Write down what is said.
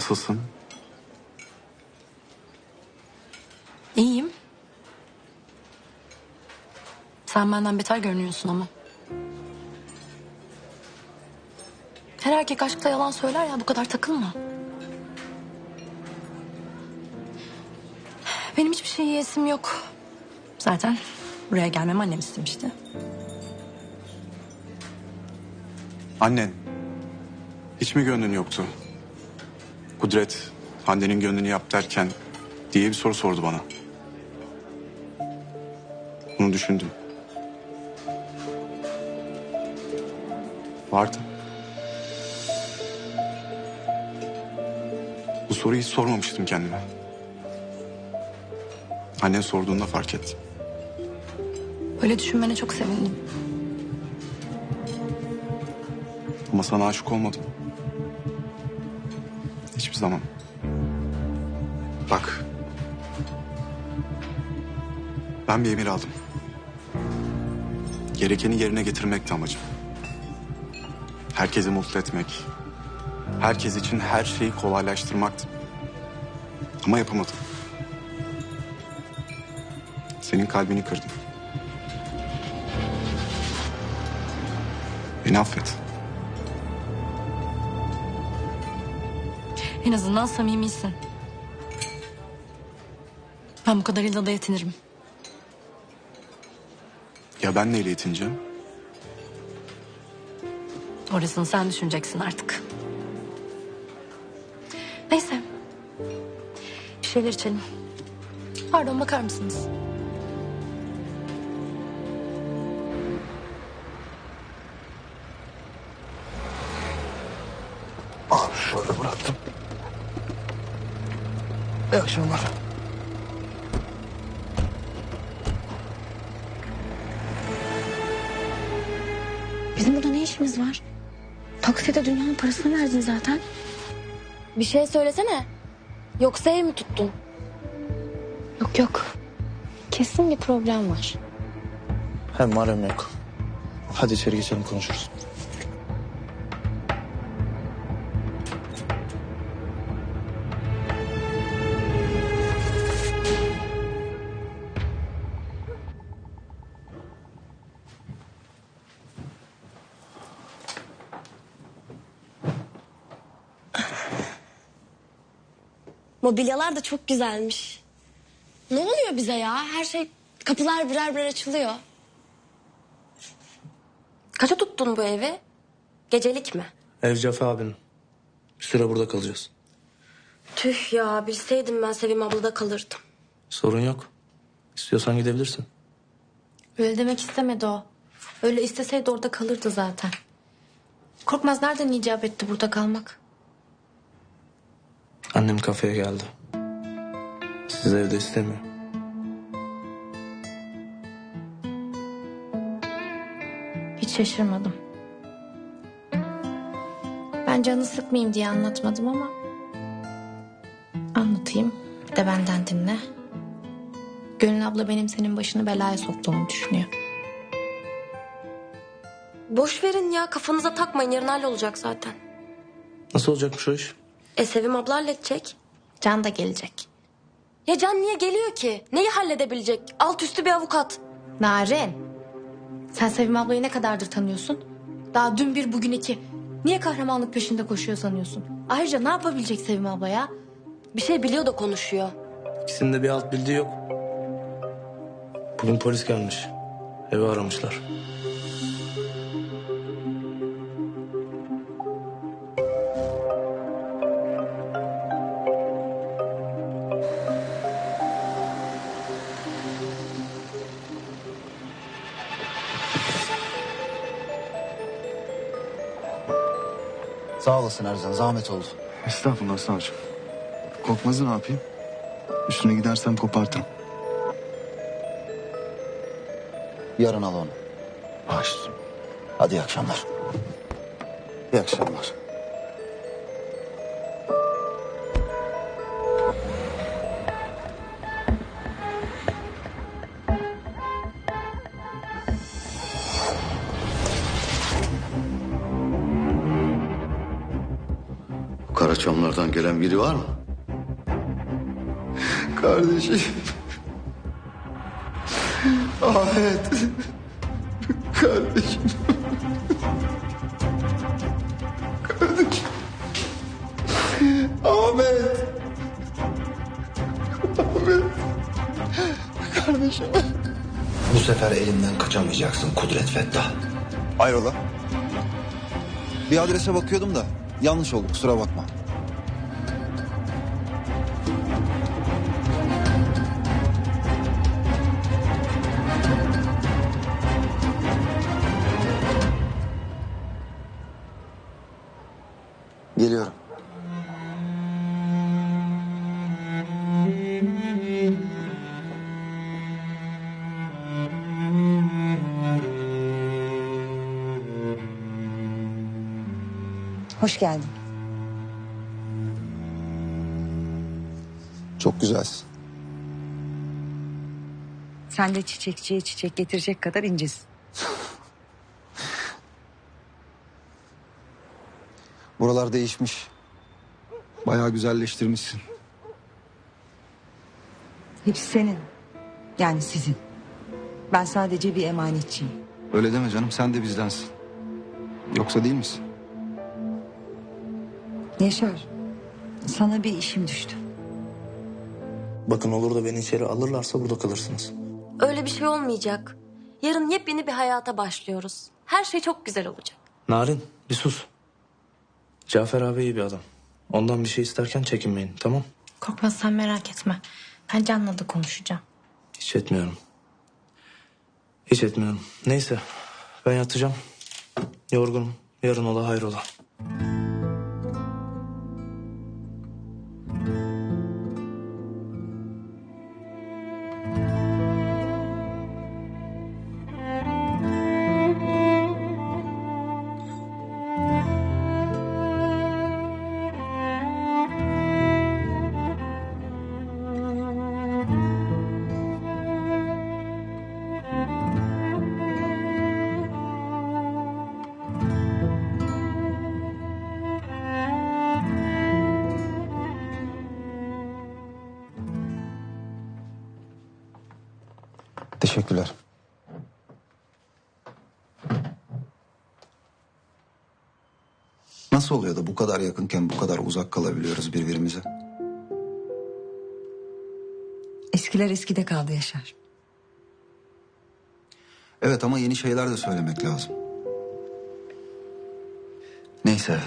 Nasılsın? İyiyim. Sen benden beter görünüyorsun ama. Her erkek aşkta yalan söyler ya bu kadar takılma. Benim hiçbir şey yiyesim yok. Zaten buraya gelmemi annem istemişti. Annen. Hiç mi gönlün yoktu? Kudret, Hande'nin gönlünü yap derken diye bir soru sordu bana. Bunu düşündüm. Vardı. Bu soruyu hiç sormamıştım kendime. Annen sorduğunda fark ettim. Öyle düşünmene çok sevindim. Ama sana aşık olmadım. Zaman. Bak. Ben bir emir aldım. Gerekeni yerine getirmekti amacım. Herkesi mutlu etmek. Herkes için her şeyi kolaylaştırmaktı. Ama yapamadım. Senin kalbini kırdım. Beni affet. En azından samimisin. Ben bu kadarıyla da yetinirim. Ya ben neyle yetineceğim? Orasını sen düşüneceksin artık. Neyse. Bir şeyler içelim. Pardon bakar mısınız? Abi şöyle bıraktım. İyi akşamlar. Bizim burada ne işimiz var? Takside dünyanın parasını verdin zaten. Bir şey söylesene. Yoksa ev mi tuttun? Yok yok. Kesin bir problem var. Hem var hem yok. Hadi içeri geçelim konuşuruz. Mobilyalar da çok güzelmiş. Ne oluyor bize ya? Her şey kapılar birer birer açılıyor. Kaça tuttun bu evi? Gecelik mi? Ev Cafer abinin. Bir süre burada kalacağız. Tüh ya bilseydim ben Sevim ablada kalırdım. Sorun yok. İstiyorsan gidebilirsin. Öyle demek istemedi o. Öyle isteseydi orada kalırdı zaten. Korkmaz nereden icap etti burada kalmak? Annem kafeye geldi. Sizi evde istemiyor. Hiç şaşırmadım. Ben canı sıkmayayım diye anlatmadım ama... Anlatayım. Bir de benden dinle. Gönül abla benim senin başını belaya soktuğumu düşünüyor. Boş verin ya kafanıza takmayın yarın hallolacak zaten. Nasıl olacakmış o iş? E Sevim abla halledecek. Can da gelecek. Ya Can niye geliyor ki? Neyi halledebilecek? Alt üstü bir avukat. Narin. Sen Sevim ablayı ne kadardır tanıyorsun? Daha dün bir bugün iki. Niye kahramanlık peşinde koşuyor sanıyorsun? Ayrıca ne yapabilecek Sevim abla ya? Bir şey biliyor da konuşuyor. İkisinin de bir alt bildiği yok. Bugün polis gelmiş. Evi aramışlar. Sağ olasın Ercan. Zahmet oldu. Estağfurullah savcım. Korkmaz'ı ne yapayım? Üstüne gidersem kopartırım. Yarın al onu. Baş. Hadi iyi akşamlar. İyi akşamlar. Kara akşamlardan gelen biri var mı? Kardeşim. Ahmet. Kardeşim. Kardeşim. Ahmet. Ahmet. Kardeşim. Bu sefer elimden kaçamayacaksın Kudret Fettah. Hayrola? Bir adrese bakıyordum da yanlış oldu kusura bakma. Geliyorum. Hoş geldin. Çok güzelsin. Sen de çiçekçiye çiçek getirecek kadar incesin. Buralar değişmiş. Bayağı güzelleştirmişsin. Hepsi senin. Yani sizin. Ben sadece bir emanetçiyim. Öyle deme canım sen de bizdensin. Yoksa değil misin? Yaşar. Sana bir işim düştü. Bakın olur da beni içeri alırlarsa burada kalırsınız. Öyle bir şey olmayacak. Yarın yepyeni bir hayata başlıyoruz. Her şey çok güzel olacak. Narin bir sus. Cafer abi iyi bir adam. Ondan bir şey isterken çekinmeyin tamam? Korkmaz sen merak etme. Ben Can'la da konuşacağım. Hiç etmiyorum. Hiç etmiyorum. Neyse ben yatacağım. Yorgunum. Yarın ola hayrola. Teşekkürler. Nasıl oluyor da bu kadar yakınken bu kadar uzak kalabiliyoruz birbirimize? Eskiler eskide kaldı Yaşar. Evet ama yeni şeyler de söylemek lazım. Neyse